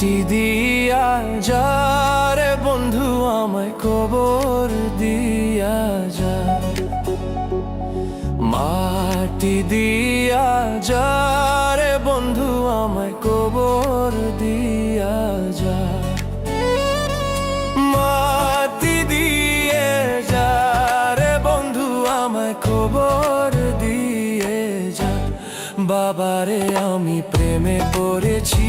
মাটি দিয়া, যারে বন্ধু আমায় কবর দিয়া যা মাটি দিয়া, যারে বন্ধু আমায় কবর দিয়া যা বন্ধু আমায় কবর যা বাবারে, আমি প্রেমে পড়েছি।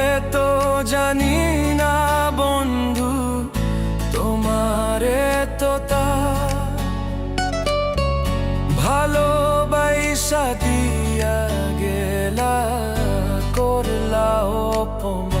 জানি না বন্ধু তোমারে তো তা ভালোবাসা দিয়া গেলা করলা অপমান।